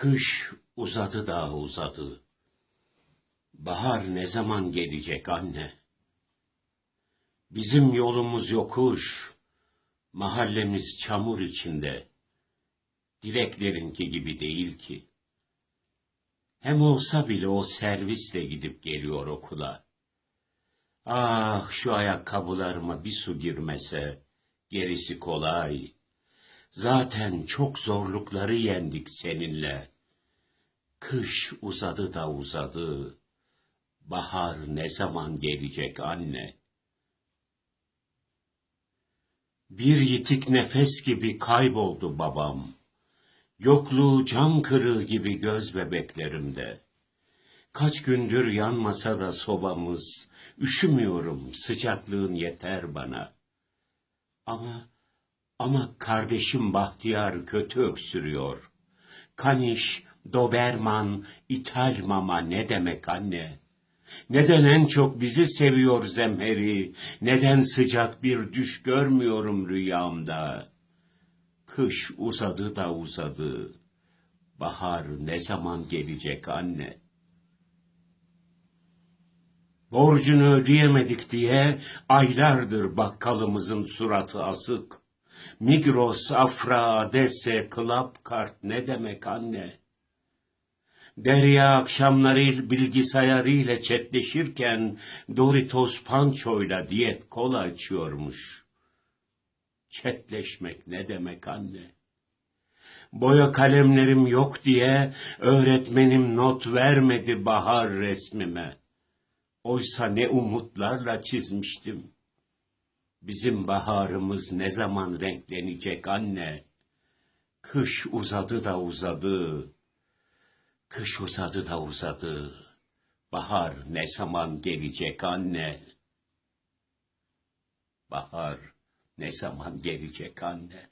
Kış uzadı da uzadı. Bahar ne zaman gelecek anne? Bizim yolumuz yokuş, mahallemiz çamur içinde. Dileklerinki gibi değil ki. Hem olsa bile o servisle gidip geliyor okula. Ah şu ayakkabılarıma bir su girmese, gerisi kolay. Zaten çok zorlukları yendik seninle. Kış uzadı da uzadı. Bahar ne zaman gelecek anne? Bir yitik nefes gibi kayboldu babam. Yokluğu cam kırığı gibi göz bebeklerimde. Kaç gündür yanmasa da sobamız, üşümüyorum, sıcaklığın yeter bana. Ama, ama kardeşim Bahtiyar kötü öksürüyor. Kaniş, Doberman, İthal mama ne demek anne? Neden en çok bizi seviyor zemheri? Neden sıcak bir düş görmüyorum rüyamda? Kış uzadı da uzadı. Bahar ne zaman gelecek anne? Borcunu ödeyemedik diye aylardır bakkalımızın suratı asık. Migros, Afra, Adesse, Club Kart ne demek anne? Derya akşamları bilgisayarıyla chatleşirken Doritos Pancho'yla diyet kola açıyormuş. Chatleşmek ne demek anne? Boya kalemlerim yok diye öğretmenim not vermedi bahar resmime. Oysa ne umutlarla çizmiştim. Bizim baharımız ne zaman renklenecek anne? Kış uzadı da uzadı. Kış uzadı da uzadı. Bahar ne zaman gelecek anne? Bahar ne zaman gelecek anne?